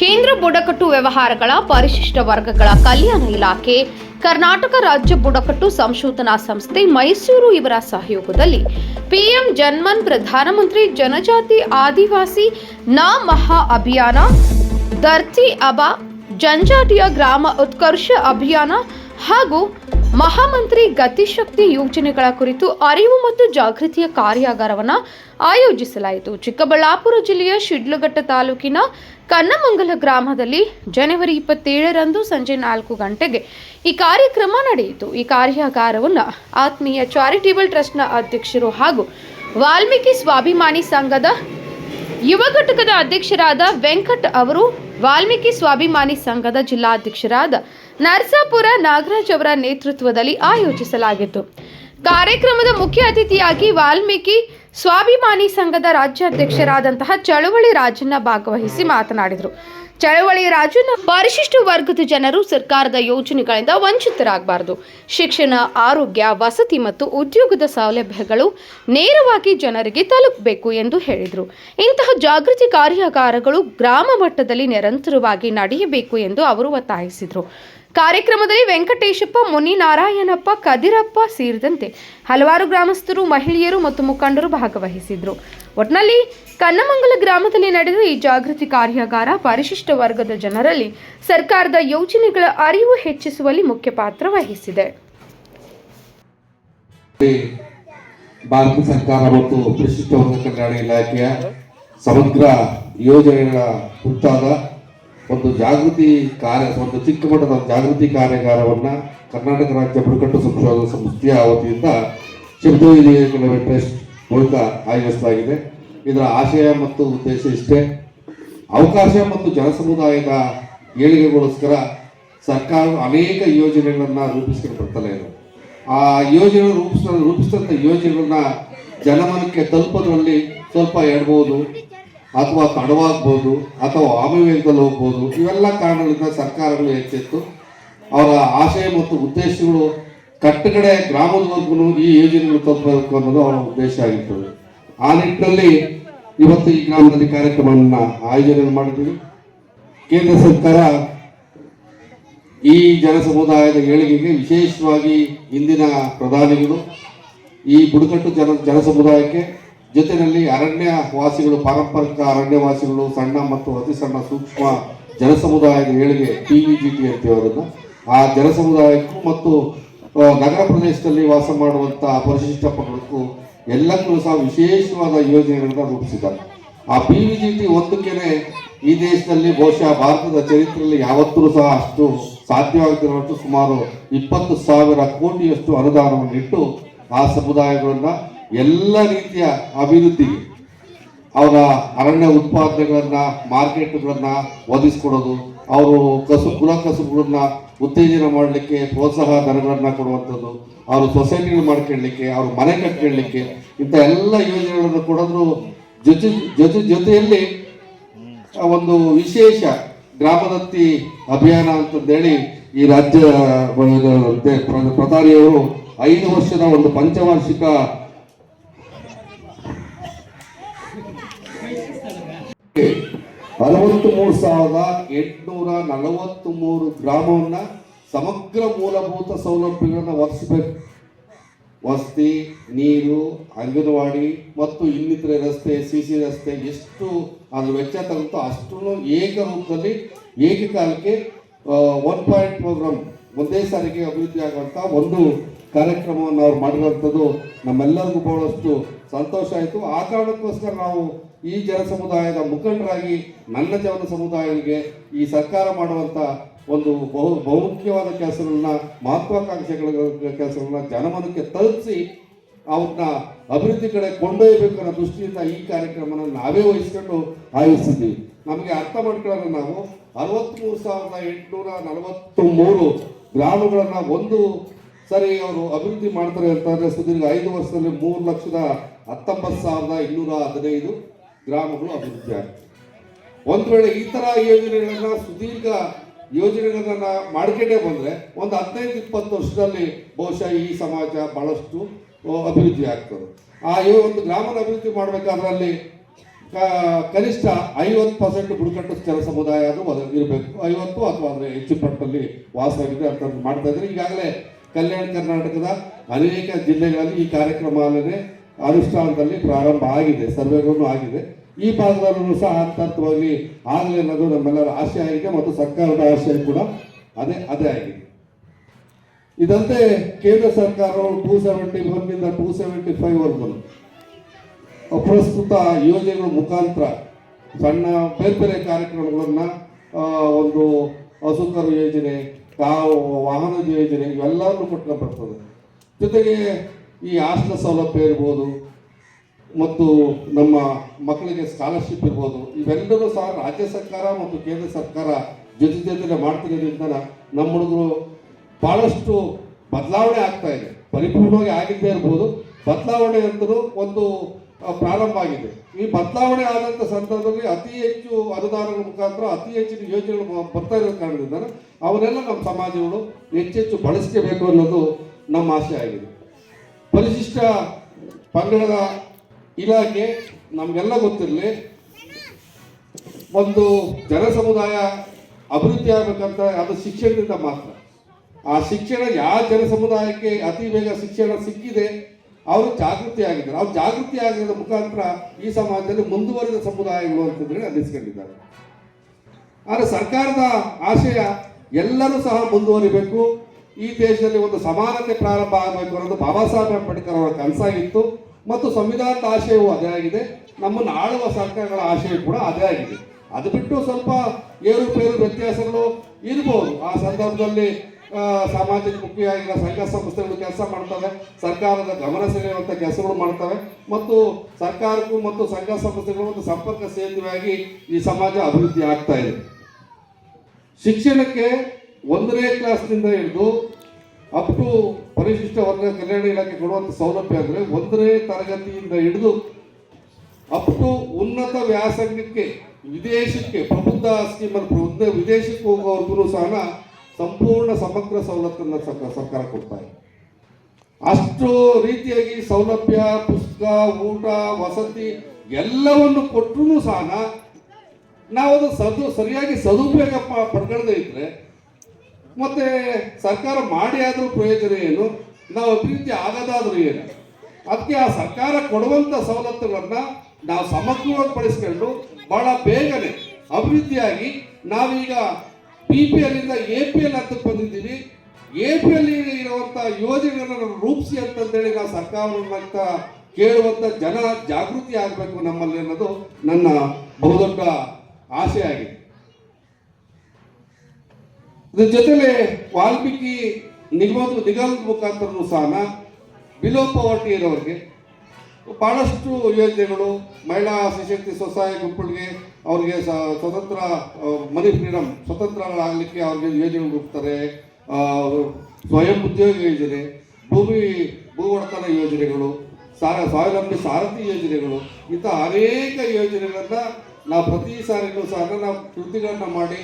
ಕೇಂದ್ರ ಬುಡಕಟ್ಟು ವ್ಯವಹಾರಗಳ ಪರಿಶಿಷ್ಟ ವರ್ಗಗಳ ಕಲ್ಯಾಣ ಇಲಾಖೆ, ಕರ್ನಾಟಕ ರಾಜ್ಯ ಬುಡಕಟ್ಟು ಸಂಶೋಧನಾ ಸಂಸ್ಥೆ ಮೈಸೂರು ಇವರ ಸಹಯೋಗದಲ್ಲಿ ಪಿಎಂ ಜನ್ಮನ್ ಪ್ರಧಾನಮಂತ್ರಿ ಜನಜಾತಿ ಆದಿವಾಸಿ ನಾ ಮಹಾ ಅಭಿಯಾನ, ಧರ್ತಿ ಅಬಾ, ಜನಜಾತಿಯ ಗ್ರಾಮ ಉತ್ಕರ್ಷ ಅಭಿಯಾನ ಹಾಗೂ ಮಹಾಮಂತ್ರಿ ಗತಿಶಕ್ತಿ ಯೋಜನೆಗಳ ಕುರಿತು ಅರಿವು ಮತ್ತು ಜಾಗೃತಿಯ ಕಾರ್ಯಾಗಾರವನ್ನು ಆಯೋಜಿಸಲಾಯಿತು. ಚಿಕ್ಕಬಳ್ಳಾಪುರ ಜಿಲ್ಲೆಯ ಶಿಡ್ಲಘಟ್ಟ ತಾಲೂಕಿನ ಕನ್ನಮಂಗಲ ಗ್ರಾಮದಲ್ಲಿ ಜನವರಿ ಇಪ್ಪತ್ತೇಳರಂದು ಸಂಜೆ ನಾಲ್ಕು ಗಂಟೆಗೆ ಈ ಕಾರ್ಯಕ್ರಮ ನಡೆಯಿತು. ಈ ಕಾರ್ಯಾಗಾರವನ್ನು ಆತ್ಮೀಯ ಚಾರಿಟೇಬಲ್ ಟ್ರಸ್ಟ್ನ ಅಧ್ಯಕ್ಷರು ಹಾಗೂ ವಾಲ್ಮೀಕಿ ಸ್ವಾಭಿಮಾನಿ ಸಂಘದ ಯುವ ಘಟಕದ ಅಧ್ಯಕ್ಷರಾದ ವೆಂಕಟ್ ಅವರು, ವಾಲ್ಮೀಕಿ ಸ್ವಾಭಿಮಾನಿ ಸಂಘದ ಜಿಲ್ಲಾಧ್ಯಕ್ಷರಾದ ನರಸಾಪುರ ನಾಗರಾಜ್ ಅವರ ನೇತೃತ್ವದಲ್ಲಿ ಆಯೋಜಿಸಲಾಗಿತ್ತು. ಕಾರ್ಯಕ್ರಮದ ಮುಖ್ಯ ಅತಿಥಿಯಾಗಿ ವಾಲ್ಮೀಕಿ ಸ್ವಾಭಿಮಾನಿ ಸಂಘದ ರಾಜ್ಯಾಧ್ಯಕ್ಷರಾದಂತಹ ಚಳುವಳಿ ರಾಜನ್ನ ಭಾಗವಹಿಸಿ ಮಾತನಾಡಿದರು. ಚಳವಳಿ ರಾಜನ ಪರಿಶಿಷ್ಟ ವರ್ಗದ ಜನರು ಸರ್ಕಾರದ ಯೋಜನೆಗಳಿಂದ ವಂಚಿತರಾಗಬಾರದು. ಶಿಕ್ಷಣ, ಆರೋಗ್ಯ, ವಸತಿ ಮತ್ತು ಉದ್ಯೋಗದ ಸೌಲಭ್ಯಗಳು ನೇರವಾಗಿ ಜನರಿಗೆ ತಲುಪಬೇಕು ಎಂದು ಹೇಳಿದರು. ಇಂತಹ ಜಾಗೃತಿ ಕಾರ್ಯಾಗಾರಗಳು ಗ್ರಾಮ ಮಟ್ಟದಲ್ಲಿ ನಿರಂತರವಾಗಿ ನಡೆಯಬೇಕು ಎಂದು ಅವರು ಒತ್ತಾಯಿಸಿದರು. ಕಾರ್ಯಕ್ರಮದಲ್ಲಿ ವೆಂಕಟೇಶಪ್ಪ, ಮುನಿನಾರಾಯಣಪ್ಪ, ಕದಿರಪ್ಪ ಸೇರಿದಂತೆ ಹಲವಾರು ಗ್ರಾಮಸ್ಥರು, ಮಹಿಳೆಯರು ಮತ್ತು ಮುಖಂಡರು ಭಾಗವಹಿಸಿದ್ರು. ಒಟ್ನಲ್ಲಿ ಕನ್ನಮಂಗಲ ಗ್ರಾಮದಲ್ಲಿ ನಡೆದ ಈ ಜಾಗೃತಿ ಕಾರ್ಯಾಗಾರ ಪರಿಶಿಷ್ಟ ವರ್ಗದ ಜನರಲ್ಲಿ ಸರ್ಕಾರದ ಯೋಜನೆಗಳ ಅರಿವು ಹೆಚ್ಚಿಸುವಲ್ಲಿ ಮುಖ್ಯ ಪಾತ್ರ ವಹಿಸಿದೆ. ಭಾರತ ಸರ್ಕಾರ ಪರಿಶಿಷ್ಟ ವರ್ಗ ಕಲ್ಯಾಣ ಸಮಗ್ರ ಯೋಜನೆಗಳ ಕುರಿತಾದ ಒಂದು ಜಾಗೃತಿ ಕಾರ್ಯ, ಒಂದು ಚಿಕ್ಕ ಮಟ್ಟದ ಜಾಗೃತಿ ಕಾರ್ಯಾಗಾರವನ್ನು ಕರ್ನಾಟಕ ರಾಜ್ಯ ಬುಡಕಟ್ಟು ಸಂಶೋಧನಾ ಸಂಸ್ಥೆಯ ವತಿಯಿಂದ ಶಬ್ದವೇದಿ ಟ್ರಸ್ಟ್ ಮೂಲಕ ಆಯೋಜಿಸಲಾಗಿದೆ. ಇದರ ಆಶಯ ಮತ್ತು ಉದ್ದೇಶ ಇಷ್ಟೇ. ಅವಕಾಶ ಮತ್ತು ಜನಸಮುದಾಯದ ಏಳಿಗೆಗೋಸ್ಕರ ಸರ್ಕಾರ ಅನೇಕ ಯೋಜನೆಗಳನ್ನು ರೂಪಿಸ್ಕೊಂಡು ಬರ್ತಲೇ ಇದೆ. ಆ ಯೋಜನೆ ರೂಪಿಸ ರೂಪಿಸಿದಂಥ ಯೋಜನೆಗಳನ್ನ ಜನಮನಕ್ಕೆ ತಲುಪೋದ್ರಲ್ಲಿ ಸ್ವಲ್ಪ ಎಡ್ಬೋದು. ಅಥವಾ ತಡವಾಗ್ಬೋದು ಅಥವಾ ಆಮವೇಗದಲ್ಲಿ ಹೋಗ್ಬೋದು, ಇವೆಲ್ಲ ಕಾರಣಗಳಿಂದ ಸರ್ಕಾರಗಳು ಹೆಚ್ಚೆತ್ತು ಅವರ ಆಶಯ ಮತ್ತು ಉದ್ದೇಶಗಳು ಕಟ್ಟಕಡೆ ಗ್ರಾಮದವರೆಗೂ ಈ ಯೋಜನೆಗಳು ತಲುಪಬೇಕು ಅನ್ನೋದು ಅವರ ಉದ್ದೇಶ ಆಗಿರ್ತದೆ ಆ ನಿಟ್ಟಿನಲ್ಲಿ ಇವತ್ತು ಈ ಗ್ರಾಮದಲ್ಲಿ ಕಾರ್ಯಕ್ರಮವನ್ನು ಆಯೋಜನೆ ಮಾಡಿದ್ದೀವಿ. ಕೇಂದ್ರ ಸರ್ಕಾರ ಈ ಜನ ಸಮುದಾಯದ ಏಳಿಗೆಗೆ ವಿಶೇಷವಾಗಿ ಇಂದಿನ ಪ್ರಧಾನಿಗಳು, ಈ ಬುಡಕಟ್ಟು ಜನ ಜನ ಸಮುದಾಯಕ್ಕೆ ಜೊತೆಯಲ್ಲಿ ಅರಣ್ಯ ವಾಸಿಗಳು, ಪಾರಂಪರಿಕ ಅರಣ್ಯವಾಸಿಗಳು ಸಣ್ಣ ಮತ್ತು ಅತಿ ಸಣ್ಣ ಸೂಕ್ಷ್ಮ ಜನಸಮುದಾಯದ ಏಳಿಗೆ ಟಿ ವಿ ಜಿ ಟಿ ಅವರನ್ನು ಆ ಜನ ಸಮುದಾಯಕ್ಕೂ ಮತ್ತು ನಗರ ಪ್ರದೇಶದಲ್ಲಿ ವಾಸ ಮಾಡುವಂಥ ಪರಿಶಿಷ್ಟ ಪಂಗಡಕ್ಕೂ ಎಲ್ಲಕ್ಕೂ ಸಹ ವಿಶೇಷವಾದ ಯೋಜನೆಗಳನ್ನ ರೂಪಿಸಿದ್ದಾರೆ. ಆ ಪಿ ವಿ ಜಿ ಟಿ ಒಂದಕ್ಕೇನೆ ಈ ದೇಶದಲ್ಲಿ ಬಹುಶಃ ಭಾರತದ ಚರಿತ್ರೆಯಲ್ಲಿ ಯಾವತ್ತೂ ಸಹ ಅಷ್ಟು ಸಾಧ್ಯವಾಗದಿರುವಷ್ಟು ಸುಮಾರು ಇಪ್ಪತ್ತು ಸಾವಿರ ಕೋಟಿಯಷ್ಟು ಅನುದಾನವನ್ನು ಇಟ್ಟು ಆ ಸಮುದಾಯಗಳನ್ನ ಎಲ್ಲ ರೀತಿಯ ಅಭಿವೃದ್ಧಿಗೆ ಅವರ ಅರಣ್ಯ ಉತ್ಪಾದನೆಗಳನ್ನ, ಮಾರ್ಕೆಟ್ಗಳನ್ನ ಒದಗಿಸ್ಕೊಡೋದು, ಅವರು ಕಸು ಕುಲ ಕಸುಬುಗಳನ್ನ ಉತ್ತೇಜನ ಮಾಡಲಿಕ್ಕೆ, ಪ್ರೋತ್ಸಾಹ ಧನಗಳನ್ನು ಕೊಡುವಂಥದ್ದು, ಅವರು ಸೊಸೈಟಿಗಳು ಮಾಡ್ಕೊಳ್ಳಿಕ್ಕೆ, ಅವರು ಮನೆ ಕಟ್ಕೊಳ್ಳಿಕ್ಕೆ, ಇಂಥ ಎಲ್ಲ ಯೋಜನೆಗಳನ್ನು ಕೊಡೋದ್ರ ಜೊತೆ ಜೊತೆ, ಜೊತೆಯಲ್ಲಿ ಒಂದು ವಿಶೇಷ ಗ್ರಾಮದತ್ತಿ ಅಭಿಯಾನ ಅಂತಂದೇಳಿ ಈ ರಾಜ್ಯ ಪ್ರಧಾನಿಯವರು ಐದು ವರ್ಷದ ಒಂದು ಪಂಚವಾರ್ಷಿಕ ಅರವತ್ತು ಮೂರು ಸಾವಿರದ ಎಂಟುನೂರ ನಲವತ್ತು ಮೂರು ಗ್ರಾಮವನ್ನ ಸಮಗ್ರ ಮೂಲಭೂತ ಸೌಲಭ್ಯಗಳನ್ನ ಒದಗಿಸಬೇಕು ವಸತಿ ನೀರು ಅಂಗನವಾಡಿ ಮತ್ತು ಇನ್ನಿತರೆ ರಸ್ತೆ ಸಿ ಸಿ ರಸ್ತೆ ಎಷ್ಟು ಅದ್ರ ವೆಚ್ಚ ತಗುತ್ತೋ ಅಷ್ಟನ್ನು ಏಕರೂಪದಲ್ಲಿ ಏಕಕಾಲಕ್ಕೆ ಒನ್ ಪಾಯಿಂಟ್ ಪ್ರೋಗ್ರಾಮ್ ಒಂದೇ ಸಾರಿಗೆ ಅಭಿವೃದ್ಧಿ ಆಗುವಂಥ ಒಂದು ಕಾರ್ಯಕ್ರಮವನ್ನು ಅವ್ರು ಮಾಡಿರುವಂಥದ್ದು ನಮ್ಮೆಲ್ಲರಿಗೂ ಬಹಳಷ್ಟು ಸಂತೋಷ ಆಯಿತು ಆ ಕಾರಣಕ್ಕೋಸ್ಕರ ನಾವು ಈ ಜನ ಸಮುದಾಯದ ಮುಖಂಡರಾಗಿ ನನ್ನ ಜನ ಸಮುದಾಯಗಳಿಗೆ ಈ ಸರ್ಕಾರ ಮಾಡುವಂಥ ಒಂದು ಬಹು ಬಹುಮುಖ್ಯವಾದ ಕೆಲಸಗಳನ್ನ, ಮಹತ್ವಾಕಾಂಕ್ಷೆಗಳ ಕೆಲಸಗಳನ್ನ ಜನಮನಕ್ಕೆ ತಲುಪಿಸಿ ಅವ್ರನ್ನ ಅಭಿವೃದ್ಧಿ ಕಡೆ ಕೊಂಡೊಯ್ಯಬೇಕು ಅನ್ನೋ ದೃಷ್ಟಿಯಿಂದ ಈ ಕಾರ್ಯಕ್ರಮನ ನಾವೇ ವಹಿಸ್ಕೊಂಡು ಆಯೋಜಿಸಿದ್ದೀವಿ. ನಮಗೆ ಅರ್ಥ ಮಾಡ್ಕೊಳ್ಳೋಣ ನಾವು. ಅರವತ್ತ್ಮೂರು ಸಾವಿರದ ಎಂಟುನೂರ ನಲವತ್ತು ಮೂರು ಗ್ರಾಮಗಳನ್ನು ಒಂದು ಸರಿ ಅವರು ಅಭಿವೃದ್ಧಿ ಮಾಡ್ತಾರೆ ಅಂತಂದರೆ ಸುದೀರ್ಘ ಐದು ವರ್ಷದಲ್ಲಿ ಮೂರು ಲಕ್ಷದ ಹತ್ತೊಂಬತ್ತು ಸಾವಿರದ ಇನ್ನೂರ ಹದಿನೈದು. ಗ್ರಾಮಗಳು ಅಭಿವೃದ್ಧಿ ಆಗ್ತವೆ ಒಂದು ವೇಳೆ ಈ ಥರ ಯೋಜನೆಗಳನ್ನು ಸುದೀರ್ಘ ಯೋಜನೆಗಳನ್ನ ಮಾಡ್ಕೊಂಡೇ ಬಂದ್ರೆ ಒಂದು ಹದಿನೈದು, ಇಪ್ಪತ್ತು ವರ್ಷದಲ್ಲಿ ಬಹುಶಃ ಈ ಸಮಾಜ ಬಹಳಷ್ಟು ಅಭಿವೃದ್ಧಿ ಆಗ್ತದೆ. ಆ ಒಂದು ಗ್ರಾಮದ ಅಭಿವೃದ್ಧಿ ಮಾಡಬೇಕಾದ್ರೆ ಅಲ್ಲಿ ಕನಿಷ್ಠ ಐವತ್ತು ಪರ್ಸೆಂಟ್ ಬುಡಕಟ್ಟು ಜನ ಸಮುದಾಯ ಅದು ಇರಬೇಕು. ಐವತ್ತು ಅಥವಾ ಅಂದರೆ ಹೆಚ್ಚು ಪಟ್ಟಲ್ಲಿ ವಾಸವಿದೆ ಅಂತ ಮಾಡ್ತಾ ಇದ್ದಾರೆ. ಈಗಾಗಲೇ ಕಲ್ಯಾಣ ಕರ್ನಾಟಕದ ಅನೇಕ ಜಿಲ್ಲೆಗಳಲ್ಲಿ ಈ ಕಾರ್ಯಕ್ರಮನೇ ಅನುಷ್ಠಾನದಲ್ಲಿ ಪ್ರಾರಂಭ ಆಗಿದೆ ಸರ್ವೆಗಳು ಆಗಿದೆ. ಈ ಭಾಗದಲ್ಲೂ ಸಹ ಹಂತ ಹಂತವಾಗಿ ಆಗಲಿ ಅನ್ನೋದು ನಮ್ಮೆಲ್ಲರ ಆಶಯ ಆಗಿದೆ ಮತ್ತು ಸರ್ಕಾರದ ಆಶಯ ಕೂಡ ಅದೇ ಅದೇ ಆಗಿದೆ. ಇದಂತೆ ಕೇಂದ್ರ ಸರ್ಕಾರವು ಟೂ ಸೆವೆಂಟಿ ಒನ್ನಿಂದ ಟೂ ಸೆವೆಂಟಿ ಫೈವ್ ವರ್ಗು ಪ್ರಸ್ತುತ ಯೋಜನೆಗಳ ಮುಖಾಂತರ ಸಣ್ಣ ಬೇರೆ ಬೇರೆ ಕಾರ್ಯಕ್ರಮಗಳನ್ನು ಒಂದು ಹಸುಕರು ಯೋಜನೆ ಕಾವು ವಾಹನದ ಯೋಜನೆ, ಇವೆಲ್ಲವನ್ನು ಕೊಟ್ಟು ಬರ್ತದೆ. ಜೊತೆಗೆ ಈ ಹಾಸ್ಟೆಲ್ ಸೌಲಭ್ಯ ಇರ್ಬೋದು ಮತ್ತು ನಮ್ಮ ಮಕ್ಕಳಿಗೆ ಸ್ಕಾಲರ್ಶಿಪ್ ಇರ್ಬೋದು. ಇವೆಲ್ಲರೂ ಸಹ ರಾಜ್ಯ ಸರ್ಕಾರ ಮತ್ತು ಕೇಂದ್ರ ಸರ್ಕಾರ ಜೊತೆ ಜೊತೆಗೆ ಮಾಡ್ತಿರೋದ್ರಿಂದ ನಮ್ಮ ಹುಡುಗರು ಭಾಳಷ್ಟು ಬದಲಾವಣೆ ಆಗ್ತಾ ಇದೆ. ಪರಿಪೂರ್ಣವಾಗಿ ಆಗಿದ್ದೇ ಇರ್ಬೋದು. ಬದಲಾವಣೆ ಅಂತಲೂ ಒಂದು ಪ್ರಾರಂಭ ಆಗಿದೆ. ಈ ಬದಲಾವಣೆ ಆದಂಥ ಸಂದರ್ಭದಲ್ಲಿ ಅತಿ ಹೆಚ್ಚು ಅನುದಾನಗಳ ಮುಖಾಂತರ ಅತಿ ಹೆಚ್ಚಿನ ಯೋಜನೆಗಳು ಬರ್ತಾ ಇರೋ ಕಾರಣದಿಂದ ಅವರೆಲ್ಲ ನಮ್ಮ ಸಮಾಜಗಳು ಹೆಚ್ಚೆಚ್ಚು ಬಳಸ್ಕೋಬೇಕು ಅನ್ನೋದು ನಮ್ಮ ಆಸೆ ಆಗಿದೆ. ಪರಿಶಿಷ್ಟ ಪಂಗಡದ ಇಲಾಖೆ ನಮಗೆಲ್ಲ ಗೊತ್ತಿರಲಿ. ಒಂದು ಜನ ಸಮುದಾಯ ಅಭಿವೃದ್ಧಿ ಆಗಬೇಕಂತ ಅದು ಶಿಕ್ಷಣದಿಂದ ಮಾತ್ರ. ಆ ಶಿಕ್ಷಣ ಯಾವ ಜನ ಸಮುದಾಯಕ್ಕೆ ಅತಿ ಬೇಗ ಶಿಕ್ಷಣ ಸಿಕ್ಕಿದೆ, ಅವರು ಜಾಗೃತಿ ಆಗಿದ್ದಾರೆ. ಅವ್ರು ಜಾಗೃತಿ ಆಗಿರೋ ಮುಖಾಂತರ ಈ ಸಮಾಜದಲ್ಲಿ ಮುಂದುವರಿದ ಸಮುದಾಯಗಳು ಅಂತಂದ್ರೆ ಅನ್ನಿಸ್ಕೊಂಡಿದ್ದಾರೆ. ಆದರೆ ಸರ್ಕಾರದ ಆಶಯ ಎಲ್ಲರೂ ಸಹ ಮುಂದುವರಿಬೇಕು. ಈ ದೇಶದಲ್ಲಿ ಒಂದು ಸಮಾನತೆ ಪ್ರಾರಂಭ ಆಗಬೇಕು ಅನ್ನೋದು ಬಾಬಾ ಸಾಹೇಬ್ ಅಂಬೇಡ್ಕರ್ ಅವರ ಕನಸಾಗಿತ್ತು. ಮತ್ತು ಸಂವಿಧಾನದ ಆಶಯವೂ ಅದೇ ಆಗಿದೆ. ನಮ್ಮನ್ನು ಆಳುವ ಸರ್ಕಾರಗಳ ಆಶಯ ಕೂಡ ಅದೇ ಆಗಿದೆ. ಅದು ಬಿಟ್ಟು ಸ್ವಲ್ಪ ಏರುಪೇರು ವ್ಯತ್ಯಾಸಗಳು ಇರ್ಬೋದು. ಆ ಸಂದರ್ಭದಲ್ಲಿ ಸಾಮಾಜಿಕ ಮುಖ್ಯವಾಗಿರೋ ಸಂಘ ಸಂಸ್ಥೆಗಳು ಕೆಲಸ ಮಾಡ್ತವೆ. ಸರ್ಕಾರದ ಗಮನ ಸೆಳೆಯುವಂಥ ಕೆಲಸಗಳು ಮಾಡ್ತವೆ. ಮತ್ತು ಸರ್ಕಾರಕ್ಕೂ ಮತ್ತು ಸಂಘ ಸಂಸ್ಥೆಗಳು ಒಂದು ಸಂಪರ್ಕ ಸೇತುವೆಯಾಗಿ ಈ ಸಮಾಜ ಅಭಿವೃದ್ಧಿ ಆಗ್ತಾ ಇದೆ. ಶಿಕ್ಷಣಕ್ಕೆ ಒಂದನೇ ಕ್ಲಾಸ್ನಿಂದ ಹಿಡಿದು ಅಪ್ ಟು ಪರಿಶಿಷ್ಟ ವರ್ಗ ಕಲ್ಯಾಣ ಇಲಾಖೆ ಕೊಡುವಂಥ ಸೌಲಭ್ಯ ಅಂದರೆ ಒಂದನೇ ತರಗತಿಯಿಂದ ಹಿಡಿದು ಅಪ್ ಟು ಉನ್ನತ ವ್ಯಾಸಂಗಕ್ಕೆ, ವಿದೇಶಕ್ಕೆ, ಪ್ರಬುದ್ಧ ಸ್ಕೀಮಲ್ಲಿ ಪ್ರಬುದ್ಧ ವಿದೇಶಕ್ಕೆ ಹೋಗೋವರೆಗೂ ಸಹ ಸಂಪೂರ್ಣ ಸಮಗ್ರ ಸವಲತ್ತನ್ನು ಸರ್ಕಾರ ಕೊಡ್ತಾ ಇದೆ. ಅಷ್ಟು ರೀತಿಯಾಗಿ ಸೌಲಭ್ಯ, ಪುಸ್ತಕ, ಊಟ, ವಸತಿ ಎಲ್ಲವನ್ನು ಕೊಟ್ಟರೂ ಸಹ ನಾವು ಅದು ಸದು, ಸರಿಯಾಗಿ ಸದುಪಯೋಗ ಪಡ್ಕೊಳ್ಳದೇ ಇದ್ದರೆ ಮತ್ತೆ ಸರ್ಕಾರ ಮಾಡಿ ಆದರೂ ಪ್ರಯೋಜನ ಏನು? ನಾವು ಅಭಿವೃದ್ಧಿ ಆಗದಾದ್ರೂ ಏನು? ಅದಕ್ಕೆ ಆ ಸರ್ಕಾರ ಕೊಡುವಂಥ ಸವಲತ್ತುಗಳನ್ನ ನಾವು ಸಮಗ್ರವಾಗಿ ಪಡಿಸ್ಕೊಂಡು ಬಹಳ ಬೇಗನೆ ಅಭಿವೃದ್ಧಿಯಾಗಿ ನಾವೀಗ ಪಿ ಪಿ ಎಲ್ಲಿಂದ ಎ ಪಿ ಎಲ್ ಹತ್ತಕ್ಕೆ ಬಂದಿದ್ದೀವಿ. ಎ ಪಿ ಎಲ್ ಇರುವಂಥ ಯೋಜನೆಗಳನ್ನು ರೂಪಿಸಿ ಅಂತಂದೇಳಿ ನಾವು ಸರ್ಕಾರ ಕೇಳುವಂಥ ಜನ ಜಾಗೃತಿ ಆಗಬೇಕು ನಮ್ಮಲ್ಲಿ ಅನ್ನೋದು ನನ್ನ ಬಹುದೊಡ್ಡ ಆಸೆ ಆಗಿದೆ. ಇದ್ರ ಜೊತೆಲೆ ವಾಲ್ಮೀಕಿ ನಿಗಮದ ನಿಗಮದ ಮುಖಾಂತರನೂ ಸಹ ಬಿಲೋ ಪವರ್ಟಿ ಇರೋರಿಗೆ ಭಾಳಷ್ಟು ಯೋಜನೆಗಳು ಮಹಿಳಾ ಸಶಕ್ತಿ ಸ್ವಸಹಾಯ ಗುಂಪುಗಳಿಗೆ ಅವ್ರಿಗೆ ಸ್ವತಂತ್ರ ಮನಿ ಫ್ರೀಡಮ್ ಸ್ವತಂತ್ರಗಳಾಗಲಿಕ್ಕೆ ಅವ್ರಿಗೆ ಯೋಜನೆಗಳು ರೂಪಿಸ್ತಾರೆ ಸ್ವಯಂ ಉದ್ಯೋಗ ಯೋಜನೆ, ಭೂಮಿ, ಭೂ ಒಡೆತನ ಯೋಜನೆಗಳು, ಸಾರ, ಸ್ವಾವಲಂಬಿ ಸಾರಥಿ ಯೋಜನೆಗಳು ಇಂಥ ಅನೇಕ ಯೋಜನೆಗಳನ್ನು ನಾವು ಪ್ರತಿ ಸಾರಿಗೂ ಸಹ ನಾವು ಕೃತಿಗಳನ್ನು ಮಾಡಿ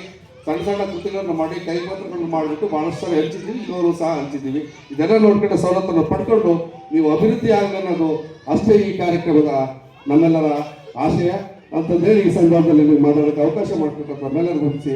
ಸಣ್ಣ ಸಣ್ಣ ಕೃತಿಗಳನ್ನು ಮಾಡಿ, ಕೈಪತ್ರಗಳನ್ನು ಮಾಡಿಬಿಟ್ಟು ಬಹಳಷ್ಟು ಸಲ ಹಂಚಿದ್ದೀವಿ ಇವರು ಸಹ ಹಂಚಿದ್ದೀವಿ. ಇದೆಲ್ಲ ನೋಡ್ಕೊಂಡು ಸವಲತ್ತನ್ನು ಪಡ್ಕೊಂಡು ನೀವು ಅಭಿವೃದ್ಧಿ ಆಗಲಿ ಅನ್ನೋದು ಅಷ್ಟೇ ಈ ಕಾರ್ಯಕ್ರಮದ ನಮ್ಮೆಲ್ಲರ ಆಶಯ. ಅಂತಂದೇಳಿ ಈ ಸಂದರ್ಭದಲ್ಲಿ ನೀವು ಮಾತಾಡೋಕ್ಕೆ ಅವಕಾಶ ಮಾಡಿಕೊಟ್ಟು ನಮ್ಮೆಲ್ಲರಿಗೂ ಮುಗಿಸಿ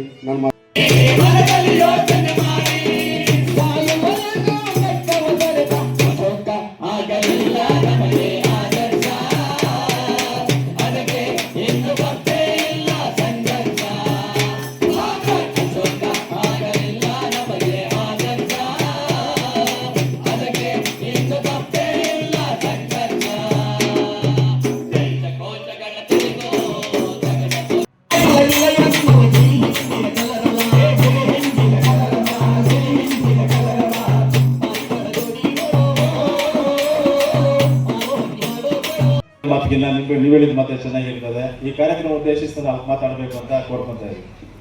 ಮಾತಿಗಿಲ್ಲ ನಿಮ್ಗೆ ನೀವು ಹೇಳಿದ ಮತ್ತೆ ಚೆನ್ನಾಗಿರ್ತದೆ. ಈ ಕಾರ್ಯಕ್ರಮ ಉದ್ದೇಶಿಸಿ ನಾವು ಮಾತಾಡಬೇಕು ಅಂತ ಕೋರ್ಕೊಂತ ಇದ್ದೀವಿ